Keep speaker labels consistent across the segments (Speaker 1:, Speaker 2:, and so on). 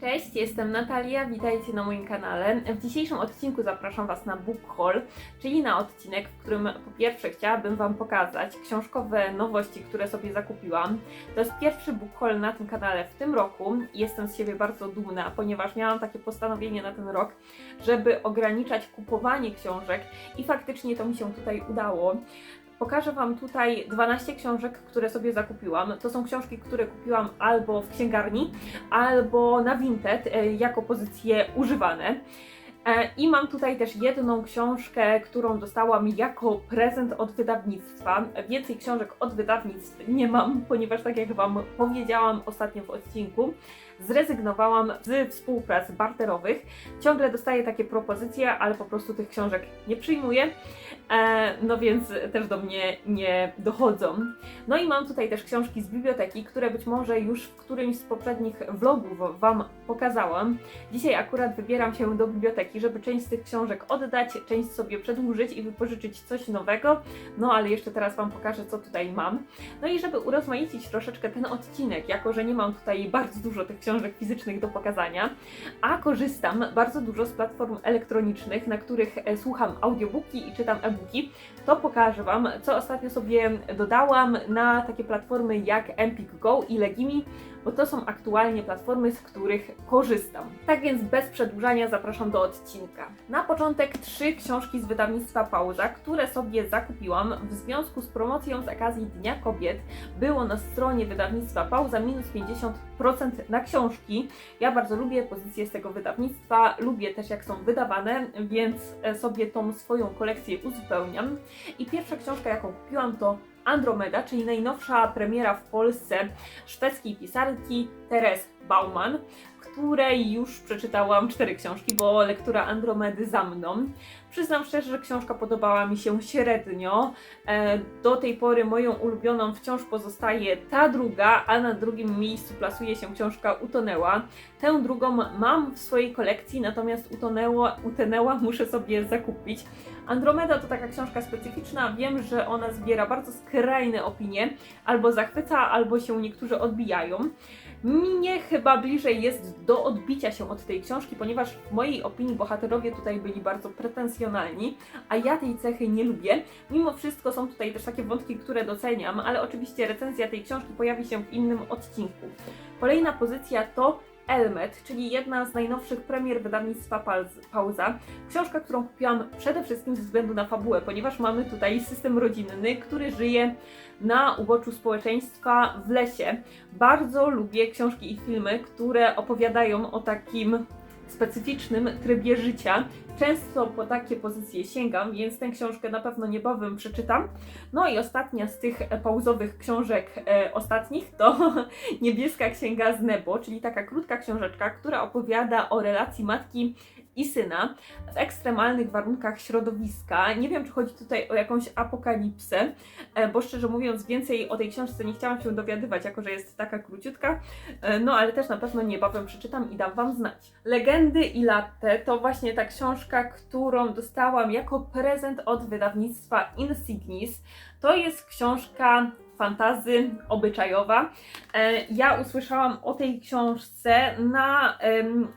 Speaker 1: Cześć, jestem Natalia, witajcie na moim kanale. W dzisiejszym odcinku zapraszam Was na book haul, czyli na odcinek, w którym po pierwsze chciałabym Wam pokazać książkowe nowości, które sobie zakupiłam. To jest pierwszy book haul na tym kanale w tym roku jestem z siebie bardzo dumna, ponieważ miałam takie postanowienie na ten rok, żeby ograniczać kupowanie książek i faktycznie to mi się tutaj udało. Pokażę Wam tutaj 12 książek, które sobie zakupiłam. To są książki, które kupiłam albo w księgarni, albo na Vinted e, jako pozycje używane. E, I mam tutaj też jedną książkę, którą dostałam jako prezent od wydawnictwa. Więcej książek od wydawnictw nie mam, ponieważ tak jak Wam powiedziałam ostatnio w odcinku, zrezygnowałam z współprac barterowych. Ciągle dostaję takie propozycje, ale po prostu tych książek nie przyjmuję. E, no więc też do mnie nie dochodzą. No i mam tutaj też książki z biblioteki, które być może już w którymś z poprzednich vlogów Wam pokazałam. Dzisiaj akurat wybieram się do biblioteki, żeby część z tych książek oddać, część sobie przedłużyć i wypożyczyć coś nowego. No ale jeszcze teraz Wam pokażę, co tutaj mam. No i żeby urozmaicić troszeczkę ten odcinek, jako że nie mam tutaj bardzo dużo tych książek fizycznych do pokazania, a korzystam bardzo dużo z platform elektronicznych, na których e, słucham audiobooki i czytam e-booki, to pokażę Wam, co ostatnio sobie dodałam na takie platformy jak Empik Go i Legimi, bo to są aktualnie platformy, z których korzystam. Tak więc bez przedłużania zapraszam do odcinka. Na początek trzy książki z wydawnictwa Pauza, które sobie zakupiłam w związku z promocją z okazji Dnia Kobiet. Było na stronie wydawnictwa Pauza minus 50% na książki. Ja bardzo lubię pozycję z tego wydawnictwa, lubię też jak są wydawane, więc e, sobie tą swoją kolekcję uzupełniam. I pierwsza książka, jaką kupiłam, to Andromeda, czyli najnowsza premiera w Polsce szwedzkiej pisarki Teres Bauman, której już przeczytałam cztery książki, bo lektura Andromedy za mną. Przyznam szczerze, że książka podobała mi się średnio. E, Do tej pory moją ulubioną wciąż pozostaje ta druga, a na drugim miejscu plasuje się książka Utonęła. Tę drugą mam w swojej kolekcji, natomiast Utonęła, Utonęła muszę sobie zakupić. Andromeda to taka książka specyficzna. Wiem, że ona zbiera bardzo skrajne opinie, albo zachwyca, albo się niektórzy odbijają. Mnie chyba bliżej jest do odbicia się od tej książki, ponieważ w mojej opinii bohaterowie tutaj byli bardzo pretensjonalni, a ja tej cechy nie lubię. Mimo wszystko są tutaj też takie wątki, które doceniam, ale oczywiście recenzja tej książki pojawi się w innym odcinku. Kolejna pozycja to Elmet, czyli jedna z najnowszych premier wydawnictwa Pauza. Książka, którą kupiłam przede wszystkim ze względu na fabułę, ponieważ mamy tutaj system rodzinny, który żyje na uboczu społeczeństwa w lesie. Bardzo lubię książki i filmy, które opowiadają o takim specyficznym trybie życia. Często po takie pozycje sięgam, więc tę książkę na pewno niebawem przeczytam. No i ostatnia z tych pauzowych książek e, ostatnich to Niebieska Księga z Nebo, czyli taka krótka książeczka, która opowiada o relacji matki i syna w ekstremalnych warunkach środowiska. Nie wiem, czy chodzi tutaj o jakąś apokalipsę, e, bo szczerze mówiąc, więcej o tej książce nie chciałam się dowiadywać, jako że jest taka króciutka, E, no ale też na pewno niebawem przeczytam i dam Wam znać. Legendy i latte to właśnie ta książka, którą dostałam jako prezent od wydawnictwa Insignis. To jest książka fantazy obyczajowa. E, Ja usłyszałam o tej książce na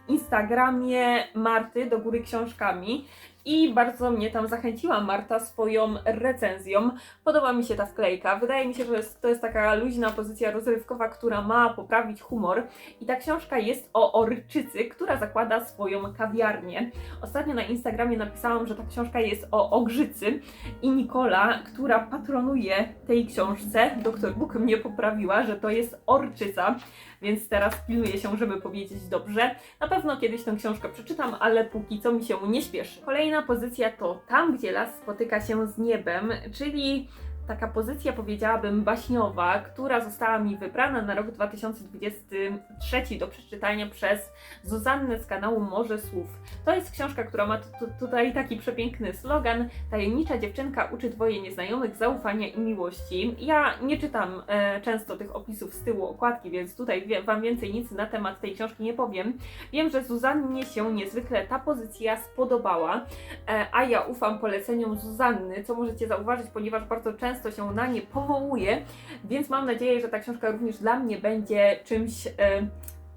Speaker 1: Instagramie Marty do góry książkami i bardzo mnie tam zachęciła Marta swoją recenzją. Podoba mi się ta wklejka. Wydaje mi się, że to jest taka luźna pozycja rozrywkowa, która ma poprawić humor. I ta książka jest o orczycy, która zakłada swoją kawiarnię. Ostatnio na Instagramie napisałam, że ta książka jest o ogrzycy i Nikola, która patronuje tej książce, doktor Bóg mnie poprawiła, że to jest orczyca, więc teraz pilnuję się, żeby powiedzieć dobrze. Na pewno kiedyś tę książkę przeczytam, ale póki co mi się nie śpieszy. Kolejna pozycja to Tam, gdzie las spotyka się z niebem, czyli taka pozycja, powiedziałabym, baśniowa, która została mi wybrana na rok 2023 do przeczytania przez Zuzannę z kanału Morze Słów. To jest książka, która ma tu, tu, tutaj taki przepiękny slogan Tajemnicza dziewczynka uczy dwoje nieznajomych zaufania i miłości. Ja nie czytam e, często tych opisów z tyłu okładki, więc tutaj wie, Wam więcej nic na temat tej książki nie powiem. Wiem, że Zuzannie się niezwykle ta pozycja spodobała, e, a ja ufam poleceniom Zuzanny, co możecie zauważyć, ponieważ bardzo często się na nie powołuje, więc mam nadzieję, że ta książka również dla mnie będzie czymś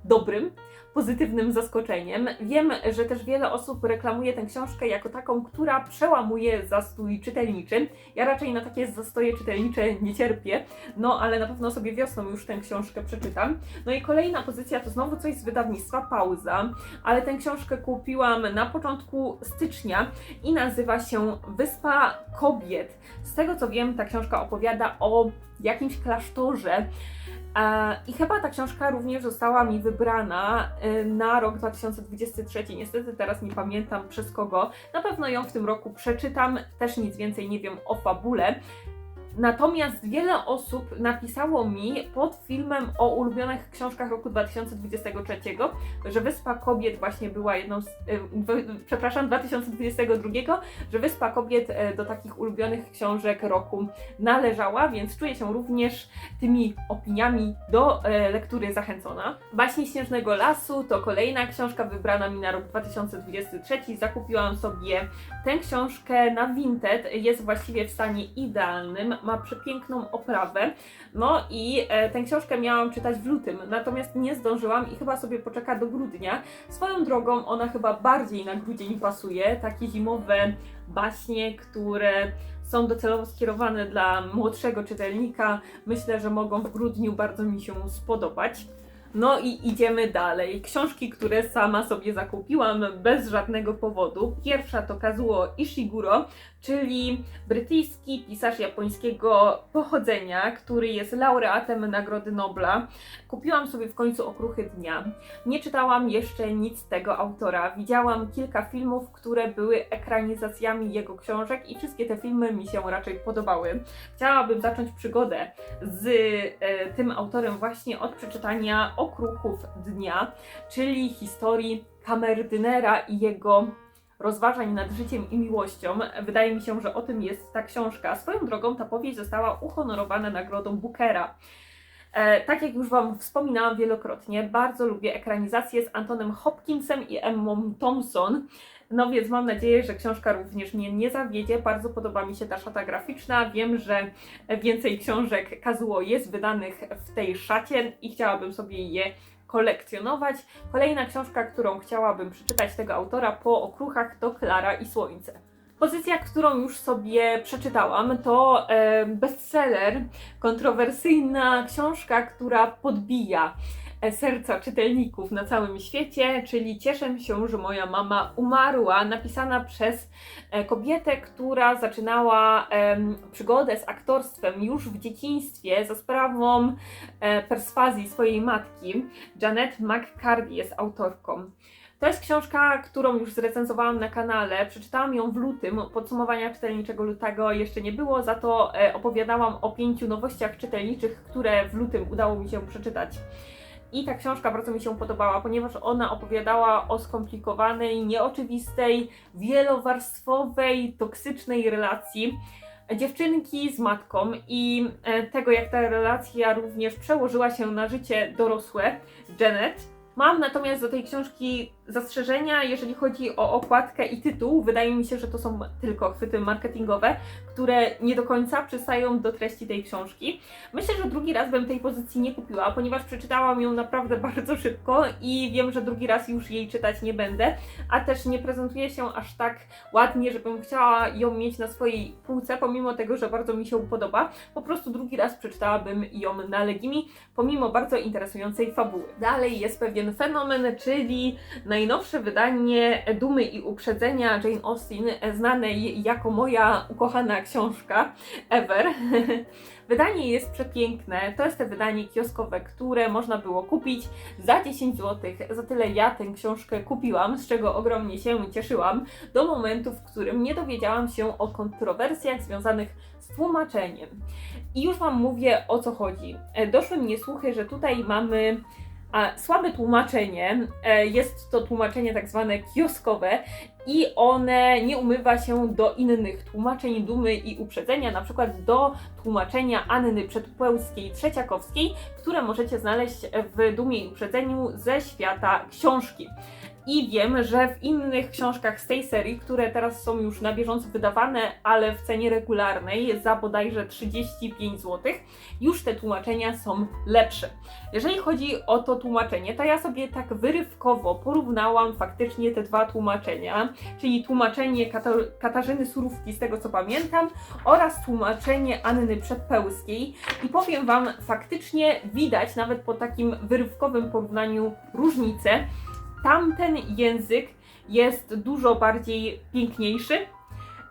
Speaker 1: dobrym, pozytywnym zaskoczeniem. Wiem, że też wiele osób reklamuje tę książkę jako taką, która przełamuje zastój czytelniczy. Ja raczej na takie zastoje czytelnicze nie cierpię, no ale na pewno sobie wiosną już tę książkę przeczytam. No i kolejna pozycja to znowu coś z wydawnictwa Pauza, ale tę książkę kupiłam na początku stycznia i nazywa się Wyspa Kobiet. Z tego co wiem, ta książka opowiada o jakimś klasztorze. I chyba ta książka również została mi wybrana e, na rok 2023. Niestety teraz nie pamiętam przez kogo. Na pewno ją w tym roku przeczytam. Też nic więcej nie wiem o fabule. Natomiast wiele osób napisało mi pod filmem o ulubionych książkach roku 2023, że Wyspa Kobiet właśnie była jedną z, przepraszam, 2022, że Wyspa Kobiet e, do takich ulubionych książek roku należała, więc czuję się również tymi opiniami do e, lektury zachęcona. Baśnie Śnieżnego Lasu to kolejna książka wybrana mi na rok 2023. Zakupiłam sobie tę książkę na Vinted, jest właściwie w stanie idealnym ma przepiękną oprawę. No i e, tę książkę miałam czytać w lutym, natomiast nie zdążyłam i chyba sobie poczeka do grudnia. Swoją drogą ona chyba bardziej na grudzień pasuje, takie zimowe baśnie, które są docelowo skierowane dla młodszego czytelnika. Myślę, że mogą w grudniu bardzo mi się spodobać. No i idziemy dalej. Książki, które sama sobie zakupiłam bez żadnego powodu. Pierwsza to Kazuo Ishiguro, czyli brytyjski pisarz japońskiego pochodzenia, który jest laureatem Nagrody Nobla. Kupiłam sobie w końcu Okruchy Dnia. Nie czytałam jeszcze nic tego autora. Widziałam kilka filmów, które były ekranizacjami jego książek i wszystkie te filmy mi się raczej podobały. Chciałabym zacząć przygodę z e, tym autorem właśnie od przeczytania Okruchów Dnia, czyli historii kamerdynera i jego rozważań nad życiem i miłością. Wydaje mi się, że o tym jest ta książka. Swoją drogą ta powieść została uhonorowana nagrodą Bookera. E, tak jak już Wam wspominałam wielokrotnie, bardzo lubię ekranizację z Antonem Hopkinsem i Emmą Thompson. No więc mam nadzieję, że książka również mnie nie zawiedzie. Bardzo podoba mi się ta szata graficzna. Wiem, że więcej książek Kazuo jest wydanych w tej szacie i chciałabym sobie je kolekcjonować. Kolejna książka, którą chciałabym przeczytać tego autora po okruchach to Klara i Słońce. Pozycja, którą już sobie przeczytałam, to bestseller, kontrowersyjna książka, która podbija serca czytelników na całym świecie, czyli Cieszę się, że moja mama umarła, napisana przez e, kobietę, która zaczynała przygodę z aktorstwem już w dzieciństwie za sprawą perswazji swojej matki. Janet McCarthy jest autorką. To jest książka, którą już zrecenzowałam na kanale. Przeczytałam ją w lutym. Podsumowania czytelniczego lutego jeszcze nie było, za to e, opowiadałam o pięciu nowościach czytelniczych, które w lutym udało mi się przeczytać. I ta książka bardzo mi się podobała, ponieważ ona opowiadała o skomplikowanej, nieoczywistej, wielowarstwowej, toksycznej relacji dziewczynki z matką i e, tego, jak ta relacja również przełożyła się na życie dorosłe Janet. Mam natomiast do tej książki zastrzeżenia, jeżeli chodzi o okładkę i tytuł. Wydaje mi się, że to są tylko chwyty marketingowe, które nie do końca przystają do treści tej książki. Myślę, że drugi raz bym tej pozycji nie kupiła, ponieważ przeczytałam ją naprawdę bardzo szybko i wiem, że drugi raz już jej czytać nie będę, a też nie prezentuje się aż tak ładnie, żebym chciała ją mieć na swojej półce, pomimo tego, że bardzo mi się podoba. Po prostu drugi raz przeczytałabym ją na Legimi, pomimo bardzo interesującej fabuły. Dalej jest pewien fenomen, czyli najnowsze wydanie Dumy i Uprzedzenia Jane Austen, znanej jako moja ukochana książka ever. Wydanie jest przepiękne. To jest te wydanie kioskowe, które można było kupić za 10 zł. Za tyle ja tę książkę kupiłam, z czego ogromnie się cieszyłam, do momentu, w którym nie dowiedziałam się o kontrowersjach związanych z tłumaczeniem. I już Wam mówię o co chodzi. Doszły mnie słuchy, że tutaj mamy a słabe tłumaczenie, e, jest to tłumaczenie tak zwane kioskowe i one nie umywa się do innych tłumaczeń dumy i uprzedzenia, na przykład do tłumaczenia Anny Przedpełskiej Trzeciakowskiej, które możecie znaleźć w dumie i uprzedzeniu ze świata książki. I wiem, że w innych książkach z tej serii, które teraz są już na bieżąco wydawane, ale w cenie regularnej za bodajże 35 zł, już te tłumaczenia są lepsze. Jeżeli chodzi o to tłumaczenie, to ja sobie tak wyrywkowo porównałam faktycznie te dwa tłumaczenia, czyli tłumaczenie Kata- Katarzyny Surówki, z tego co pamiętam, oraz tłumaczenie Anny Przedpełskiej i powiem Wam, faktycznie widać nawet po takim wyrywkowym porównaniu różnicę. Tamten język jest dużo bardziej piękniejszy,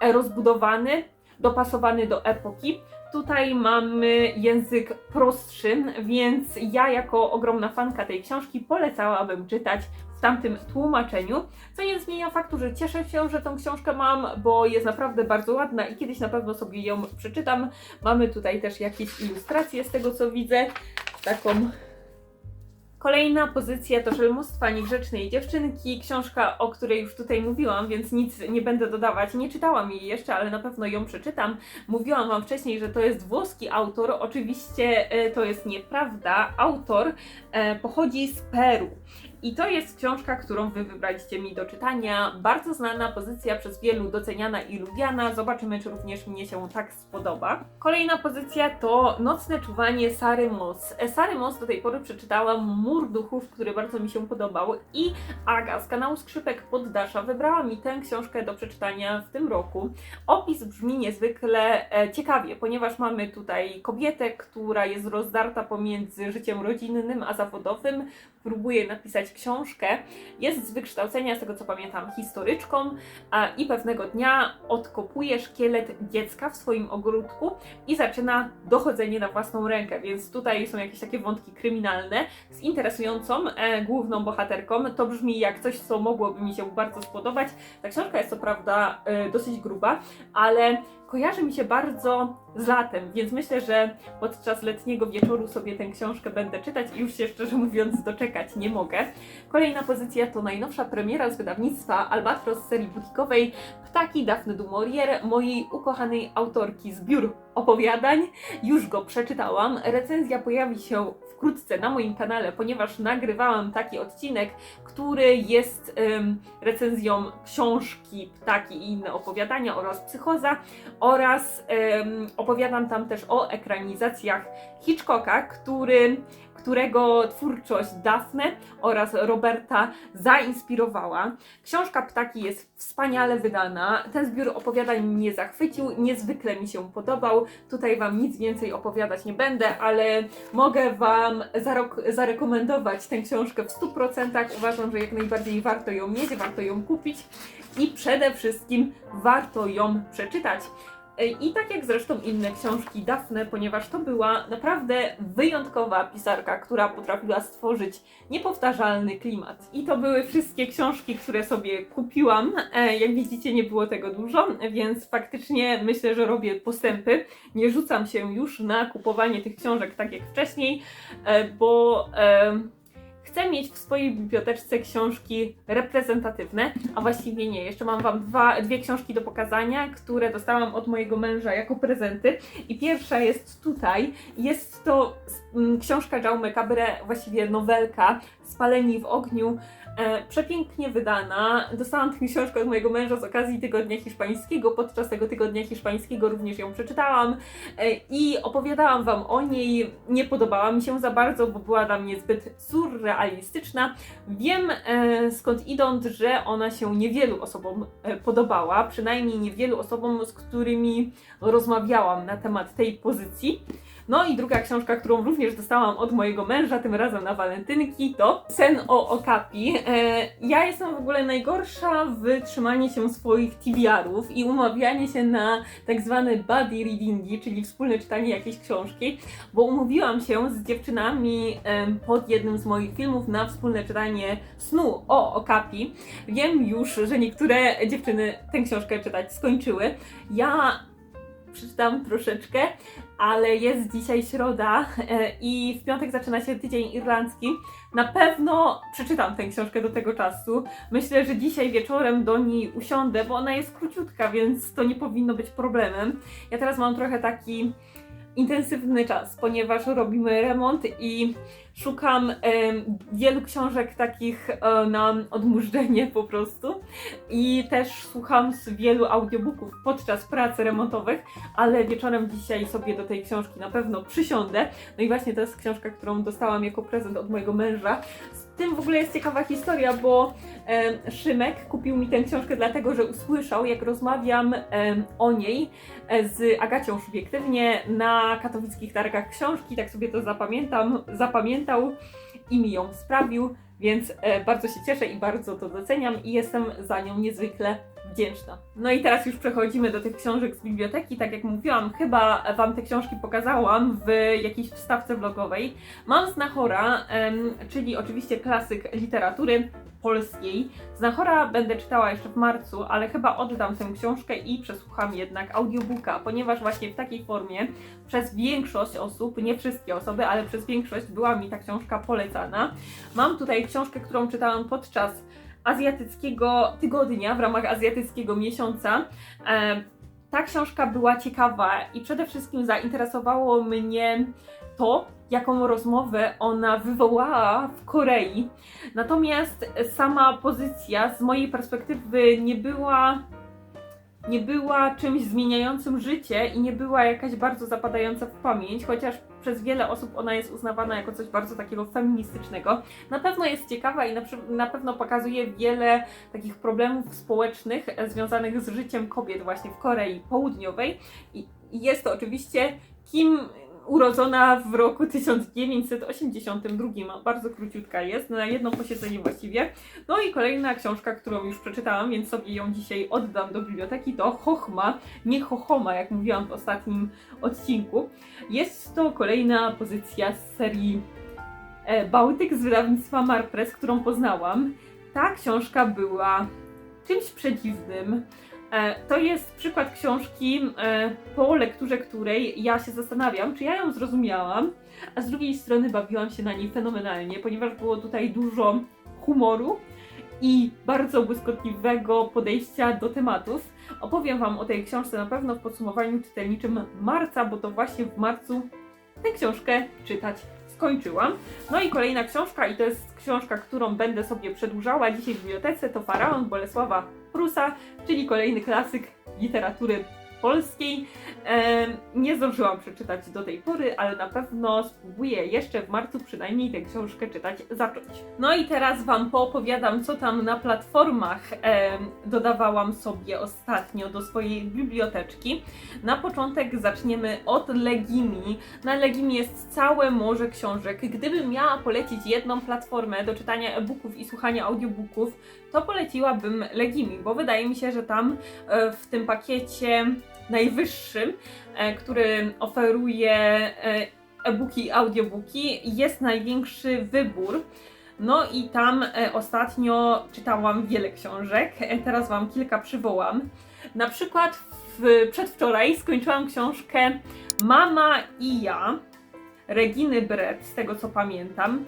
Speaker 1: rozbudowany, dopasowany do epoki. Tutaj mamy język prostszy, więc ja jako ogromna fanka tej książki polecałabym czytać w tamtym tłumaczeniu, co nie zmienia faktu, że cieszę się, że tą książkę mam, bo jest naprawdę bardzo ładna i kiedyś na pewno sobie ją przeczytam. Mamy tutaj też jakieś ilustracje z tego co widzę, taką Kolejna pozycja to Żelmostwa Niegrzecznej Dziewczynki, książka, o której już tutaj mówiłam, więc nic nie będę dodawać. Nie czytałam jej jeszcze, ale na pewno ją przeczytam. Mówiłam Wam wcześniej, że to jest włoski autor. Oczywiście e, to jest nieprawda. Autor e, pochodzi z Peru. I to jest książka, którą Wy wybraliście mi do czytania. Bardzo znana pozycja, przez wielu doceniana i lubiana. Zobaczymy, czy również mnie się tak spodoba. Kolejna pozycja to Nocne czuwanie Sary Moss. Sary Moss do tej pory przeczytałam Mur Duchów, który bardzo mi się podobał i Aga z kanału Skrzypek Poddasza wybrała mi tę książkę do przeczytania w tym roku. Opis brzmi niezwykle e, ciekawie, ponieważ mamy tutaj kobietę, która jest rozdarta pomiędzy życiem rodzinnym a zawodowym, próbuje napisać książkę, jest z wykształcenia, z tego co pamiętam, historyczką i pewnego dnia odkopuje szkielet dziecka w swoim ogródku i zaczyna dochodzenie na własną rękę, więc tutaj są jakieś takie wątki kryminalne z interesującą e, główną bohaterką. To brzmi jak coś, co mogłoby mi się bardzo spodobać. Ta książka jest co prawda e, dosyć gruba, ale kojarzy mi się bardzo z latem, więc myślę, że podczas letniego wieczoru sobie tę książkę będę czytać i już się szczerze mówiąc doczekać nie mogę. Kolejna pozycja to najnowsza premiera z wydawnictwa Albatros serii butikowej Ptaki Daphne du Maurier, mojej ukochanej autorki zbiór opowiadań. Już go przeczytałam. Recenzja pojawi się wkrótce na moim kanale, ponieważ nagrywałam taki odcinek, który jest recenzją książki Ptaki i inne opowiadania oraz Psychoza oraz opowiadam tam też o ekranizacjach Hitchcocka, który, którego twórczość Daphne oraz Roberta zainspirowała. Książka Ptaki jest wspaniale wydana. Ten zbiór opowiadań mnie zachwycił, niezwykle mi się podobał. Tutaj Wam nic więcej opowiadać nie będę, ale mogę Wam zarekomendować tę książkę w 100%. Uważam, że jak najbardziej warto ją mieć, warto ją kupić i przede wszystkim warto ją przeczytać. I tak jak zresztą inne książki Daphne, ponieważ to była naprawdę wyjątkowa pisarka, która potrafiła stworzyć niepowtarzalny klimat. I to były wszystkie książki, które sobie kupiłam. E, Jak widzicie, nie było tego dużo, więc faktycznie myślę, że robię postępy. Nie rzucam się już na kupowanie tych książek tak jak wcześniej, e, bo. Chcę mieć w swojej biblioteczce książki reprezentatywne, a właściwie nie. Jeszcze mam Wam dwa, dwie książki do pokazania, które dostałam od mojego męża jako prezenty. I pierwsza jest tutaj. Jest to mm, książka Jaume Cabré, właściwie nowelka Spaleni w ogniu. E, przepięknie wydana. Dostałam tę książkę od mojego męża z okazji Tygodnia Hiszpańskiego. Podczas tego Tygodnia Hiszpańskiego również ją przeczytałam e, i opowiadałam Wam o niej. Nie podobała mi się za bardzo, bo była dla mnie zbyt surrealistyczna. Wiem e, skąd idąc, że ona się niewielu osobom podobała, przynajmniej niewielu osobom, z którymi rozmawiałam na temat tej pozycji. No i druga książka, którą również dostałam od mojego męża, tym razem na walentynki, to Sen o Okapi. E, ja jestem w ogóle najgorsza w trzymaniu się swoich TBR-ów i umawianie się na tak zwane buddy readingi, czyli wspólne czytanie jakiejś książki, bo umówiłam się z dziewczynami em, pod jednym z moich filmów na wspólne czytanie snu o Okapi. Wiem już, że niektóre dziewczyny tę książkę czytać skończyły. Ja przeczytałam troszeczkę, ale jest dzisiaj środa e, i w piątek zaczyna się tydzień irlandzki. Na pewno przeczytam tę książkę do tego czasu. Myślę, że dzisiaj wieczorem do niej usiądę, bo ona jest króciutka, więc to nie powinno być problemem. Ja teraz mam trochę taki intensywny czas, ponieważ robimy remont i szukam em, wielu książek takich e, na odmurzenie po prostu i też słucham z wielu audiobooków podczas pracy remontowych, ale wieczorem dzisiaj sobie do tej książki na pewno przysiądę. No i właśnie to jest książka, którą dostałam jako prezent od mojego męża. Z tym w ogóle jest ciekawa historia, bo em, Szymek kupił mi tę książkę dlatego, że usłyszał, jak rozmawiam em, o niej e, z Agacią Szubiektywnie na katowickich targach książki, tak sobie to zapamiętam, zapamiętał i mi ją sprawił, więc e, bardzo się cieszę i bardzo to doceniam i jestem za nią niezwykle wdzięczna. No i teraz już przechodzimy do tych książek z biblioteki. Tak jak mówiłam, chyba Wam te książki pokazałam w jakiejś wstawce vlogowej. Mam Znachora, czyli oczywiście klasyk literatury polskiej. Znachora będę czytała jeszcze w marcu, ale chyba oddam tę książkę i przesłucham jednak audiobooka, ponieważ właśnie w takiej formie przez większość osób, nie wszystkie osoby, ale przez większość była mi ta książka polecana. Mam tutaj książkę, którą czytałam podczas azjatyckiego tygodnia, w ramach azjatyckiego miesiąca. E, ta książka była ciekawa i przede wszystkim zainteresowało mnie to, jaką rozmowę ona wywołała w Korei. Natomiast sama pozycja z mojej perspektywy nie była nie była czymś zmieniającym życie i nie była jakaś bardzo zapadająca w pamięć, chociaż przez wiele osób ona jest uznawana jako coś bardzo takiego feministycznego. Na pewno jest ciekawa i na, na pewno pokazuje wiele takich problemów społecznych e, związanych z życiem kobiet właśnie w Korei Południowej i jest to oczywiście Kim urodzona w roku 1982, bardzo króciutka jest, na jedno posiedzenie właściwie. No i kolejna książka, którą już przeczytałam, więc sobie ją dzisiaj oddam do biblioteki, to Chochma, nie Chochoma, jak mówiłam w ostatnim odcinku. Jest to kolejna pozycja z serii e, Bałtyk z wydawnictwa Marpress, którą poznałam. Ta książka była czymś przedziwnym. E, To jest przykład książki, e, po lekturze której ja się zastanawiam, czy ja ją zrozumiałam, a z drugiej strony bawiłam się na niej fenomenalnie, ponieważ było tutaj dużo humoru i bardzo błyskotliwego podejścia do tematów. Opowiem Wam o tej książce na pewno w podsumowaniu czytelniczym marca, bo to właśnie w marcu tę książkę czytać skończyłam. No i kolejna książka, i to jest książka, którą będę sobie przedłużała dzisiaj w bibliotece, to Faraon Bolesława Prusa, czyli kolejny klasyk literatury polskiej. Nie zdążyłam przeczytać do tej pory, ale na pewno spróbuję jeszcze w marcu przynajmniej tę książkę czytać, zacząć. No i teraz Wam poopowiadam, co tam na platformach dodawałam sobie ostatnio do swojej biblioteczki. Na początek zaczniemy od Legimi. Na Legimi jest całe morze książek. Gdybym miała polecić jedną platformę do czytania e-booków i słuchania audiobooków, to poleciłabym Legimi, bo wydaje mi się, że tam e, w tym pakiecie najwyższym, e, który oferuje e, e-booki i audiobooki, jest największy wybór. No i tam e, ostatnio czytałam wiele książek, teraz Wam kilka przywołam. Na przykład w, przedwczoraj skończyłam książkę Mama i ja Reginy Brett, z tego co pamiętam.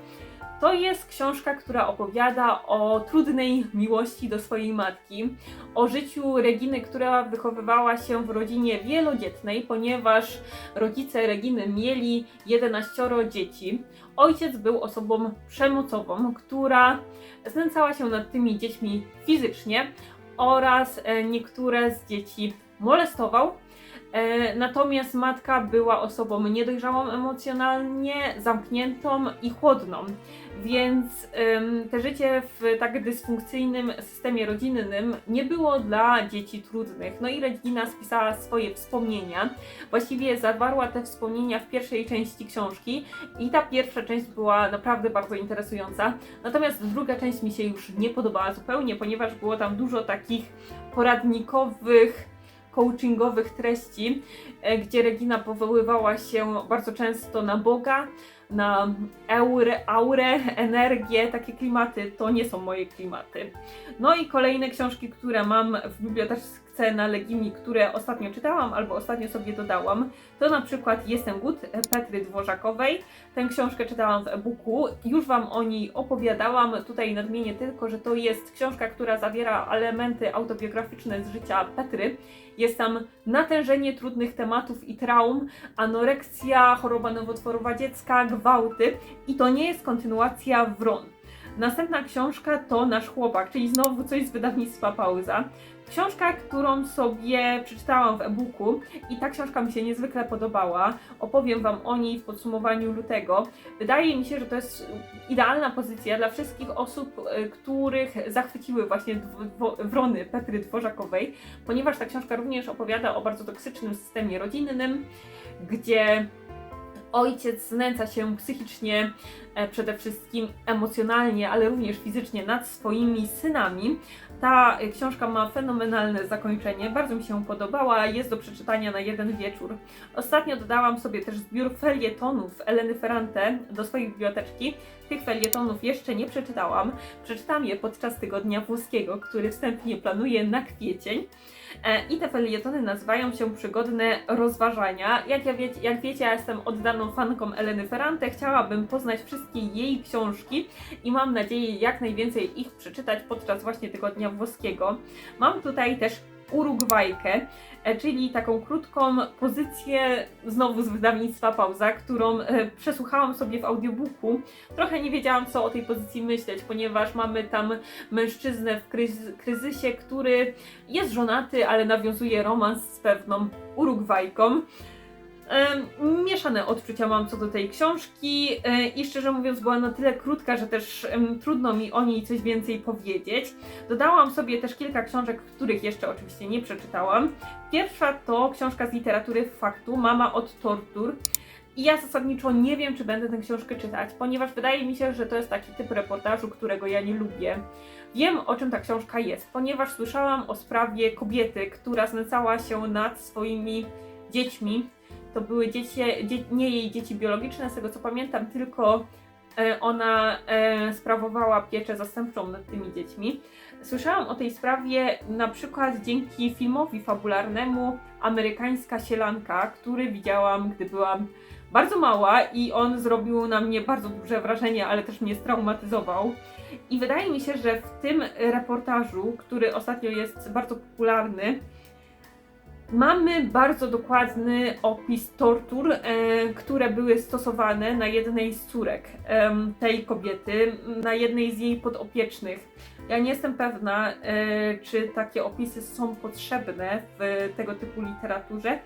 Speaker 1: To jest książka, która opowiada o trudnej miłości do swojej matki, o życiu Reginy, która wychowywała się w rodzinie wielodzietnej, ponieważ rodzice Reginy mieli 11 dzieci. Ojciec był osobą przemocową, która znęcała się nad tymi dziećmi fizycznie oraz e, niektóre z dzieci molestował. E, Natomiast matka była osobą niedojrzałą emocjonalnie, zamkniętą i chłodną, więc te życie w tak dysfunkcyjnym systemie rodzinnym nie było dla dzieci trudnych. No i Regina spisała swoje wspomnienia. Właściwie zawarła te wspomnienia w pierwszej części książki i ta pierwsza część była naprawdę bardzo interesująca. Natomiast druga część mi się już nie podobała zupełnie, ponieważ było tam dużo takich poradnikowych coachingowych treści, e, gdzie Regina powoływała się bardzo często na Boga, na aurę, aurę, energię, takie klimaty to nie są moje klimaty. No i kolejne książki, które mam w bibliotece książce na Legimi, które ostatnio czytałam albo ostatnio sobie dodałam, to na przykład Jestem Gut Petry Dworzakowej. Tę książkę czytałam w e-booku, już Wam o niej opowiadałam. Tutaj nadmienię tylko, że to jest książka, która zawiera elementy autobiograficzne z życia Petry. Jest tam natężenie trudnych tematów i traum, anoreksja, choroba nowotworowa dziecka, gwałty i to nie jest kontynuacja Wron. Następna książka to Nasz chłopak, czyli znowu coś z wydawnictwa Pauza. Książka, którą sobie przeczytałam w e-booku i ta książka mi się niezwykle podobała. Opowiem Wam o niej w podsumowaniu lutego. Wydaje mi się, że to jest idealna pozycja dla wszystkich osób, y, których zachwyciły właśnie wrony Petry Dworzakowej, ponieważ ta książka również opowiada o bardzo toksycznym systemie rodzinnym, gdzie ojciec znęca się psychicznie, e, przede wszystkim emocjonalnie, ale również fizycznie nad swoimi synami. Ta e, książka ma fenomenalne zakończenie, bardzo mi się podobała, jest do przeczytania na jeden wieczór. Ostatnio dodałam sobie też zbiór felietonów Eleny Ferrante do swojej biblioteczki. Tych felietonów jeszcze nie przeczytałam. Przeczytam je podczas tygodnia włoskiego, który wstępnie planuję na kwiecień. E, I te felietony nazywają się Przygodne Rozważania. Jak, ja wiecie, jak wiecie, ja jestem oddaną fanką Eleny Ferrante. Chciałabym poznać wszystkie jej książki i mam nadzieję jak najwięcej ich przeczytać podczas właśnie tygodnia włoskiego. Mam tutaj też Urugwajkę, e, czyli taką krótką pozycję znowu z wydawnictwa Pauza, którą e, przesłuchałam sobie w audiobooku. Trochę nie wiedziałam, co o tej pozycji myśleć, ponieważ mamy tam mężczyznę w kryz- kryzysie, który jest żonaty, ale nawiązuje romans z pewną Urugwajką. Mieszane odczucia mam co do tej książki i szczerze mówiąc była na tyle krótka, że też trudno mi o niej coś więcej powiedzieć. Dodałam sobie też kilka książek, których jeszcze oczywiście nie przeczytałam. Pierwsza to książka z literatury faktu, Mama od tortur. I ja zasadniczo nie wiem, czy będę tę książkę czytać, ponieważ wydaje mi się, że to jest taki typ reportażu, którego ja nie lubię. Wiem, o czym ta książka jest, ponieważ słyszałam o sprawie kobiety, która znęcała się nad swoimi dziećmi. To były dzieci, dzie, nie jej dzieci biologiczne, z tego co pamiętam, tylko e, ona e, sprawowała pieczę zastępczą nad tymi dziećmi. Słyszałam o tej sprawie na przykład dzięki filmowi fabularnemu Amerykańska Sielanka, który widziałam, gdy byłam bardzo mała i on zrobił na mnie bardzo duże wrażenie, ale też mnie straumatyzował. I wydaje mi się, że w tym reportażu, który ostatnio jest bardzo popularny, mamy bardzo dokładny opis tortur, e, które były stosowane na jednej z córek em, tej kobiety, na jednej z jej podopiecznych. Ja nie jestem pewna, e, czy takie opisy są potrzebne w tego typu literaturze.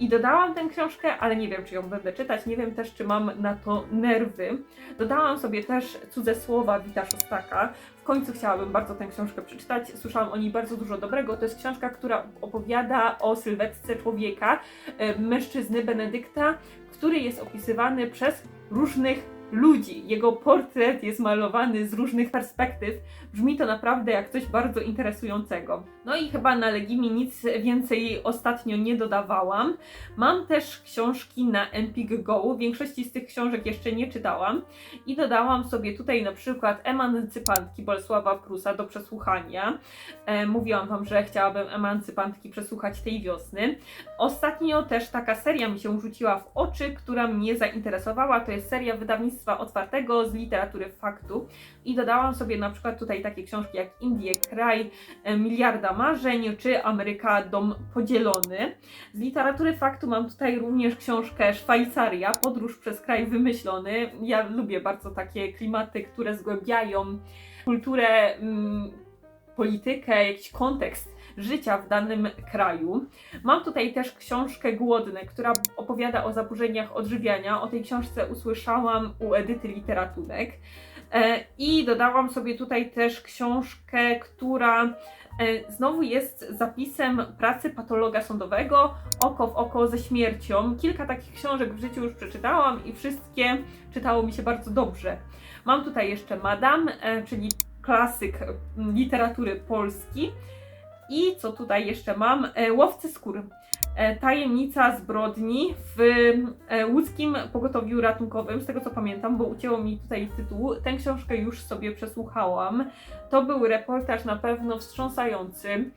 Speaker 1: I dodałam tę książkę, ale nie wiem, czy ją będę czytać. Nie wiem też, czy mam na to nerwy. Dodałam sobie też cudze słowa Wita Szostaka. W końcu chciałabym bardzo tę książkę przeczytać. Słyszałam o niej bardzo dużo dobrego. To jest książka, która opowiada o sylwetce człowieka, e, mężczyzny Benedykta, który jest opisywany przez różnych ludzi. Jego portret jest malowany z różnych perspektyw. Brzmi to naprawdę jak coś bardzo interesującego. No i chyba na Legimi nic więcej ostatnio nie dodawałam. Mam też książki na Empik Go. Większości z tych książek jeszcze nie czytałam. I dodałam sobie tutaj na przykład Emancypantki Bolesława Prusa do przesłuchania. E, mówiłam Wam, że chciałabym Emancypantki przesłuchać tej wiosny. Ostatnio też taka seria mi się rzuciła w oczy, która mnie zainteresowała. To jest seria wydawnictwa otwartego z literatury faktu. I dodałam sobie na przykład tutaj takie książki jak Indie, kraj e, miliarda marzeń, czy Ameryka, dom podzielony. Z literatury faktu mam tutaj również książkę Szwajcaria, podróż przez kraj wymyślony. Ja lubię bardzo takie klimaty, które zgłębiają kulturę, mm, politykę, jakiś kontekst życia w danym kraju. Mam tutaj też książkę Głodne, która opowiada o zaburzeniach odżywiania. O tej książce usłyszałam u Edyty Literaturek. E, I dodałam sobie tutaj też książkę, która e, znowu jest zapisem pracy patologa sądowego Oko w oko ze śmiercią. Kilka takich książek w życiu już przeczytałam i wszystkie czytało mi się bardzo dobrze. Mam tutaj jeszcze Madame, e, czyli klasyk literatury polski. I co tutaj jeszcze mam? E, Łowcy skór. E, Tajemnica zbrodni w e, łódzkim pogotowiu ratunkowym, z tego co pamiętam, bo ucięło mi tutaj tytuł. Tę książkę już sobie przesłuchałam. To był reportaż na pewno wstrząsający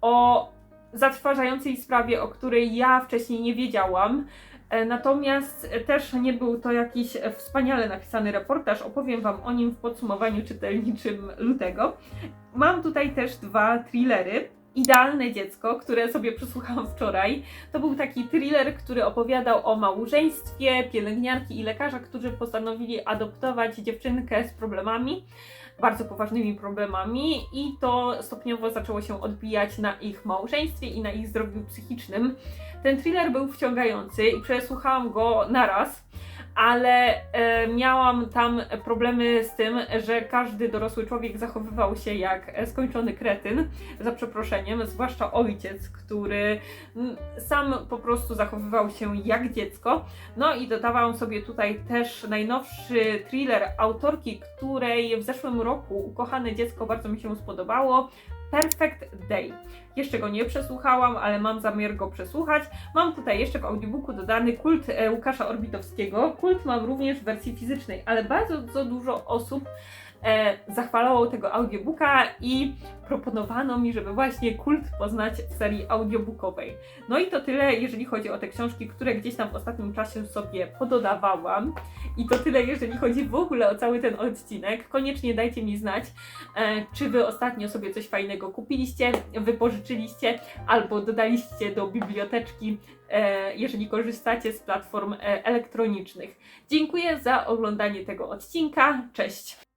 Speaker 1: o zatrważającej sprawie, o której ja wcześniej nie wiedziałam. E, Natomiast też nie był to jakiś wspaniale napisany reportaż. Opowiem Wam o nim w podsumowaniu czytelniczym lutego. Mam tutaj też dwa thrillery. Idealne dziecko, które sobie przesłuchałam wczoraj. To był taki thriller, który opowiadał o małżeństwie pielęgniarki i lekarza, którzy postanowili adoptować dziewczynkę z problemami, bardzo poważnymi problemami, i to stopniowo zaczęło się odbijać na ich małżeństwie i na ich zdrowiu psychicznym. Ten thriller był wciągający i przesłuchałam go naraz, ale e, miałam tam problemy z tym, że każdy dorosły człowiek zachowywał się jak e, skończony kretyn, za przeproszeniem, zwłaszcza ojciec, który sam po prostu zachowywał się jak dziecko. No i dodawałam sobie tutaj też najnowszy thriller autorki, której w zeszłym roku Ukochane Dziecko bardzo mi się spodobało. Perfect Day. Jeszcze go nie przesłuchałam, ale mam zamiar go przesłuchać. Mam tutaj jeszcze w audiobooku dodany kult e, Łukasza Orbitowskiego. Kult mam również w wersji fizycznej, ale bardzo, bardzo dużo osób e, zachwalało tego audiobooka i proponowano mi, żeby właśnie kult poznać w serii audiobookowej. No i to tyle, jeżeli chodzi o te książki, które gdzieś tam w ostatnim czasie sobie pododawałam. I to tyle, jeżeli chodzi w ogóle o cały ten odcinek. Koniecznie dajcie mi znać, e, czy wy ostatnio sobie coś fajnego kupiliście, wypożyczyliście albo dodaliście do biblioteczki, e, jeżeli korzystacie z platform e, elektronicznych. Dziękuję za oglądanie tego odcinka. Cześć!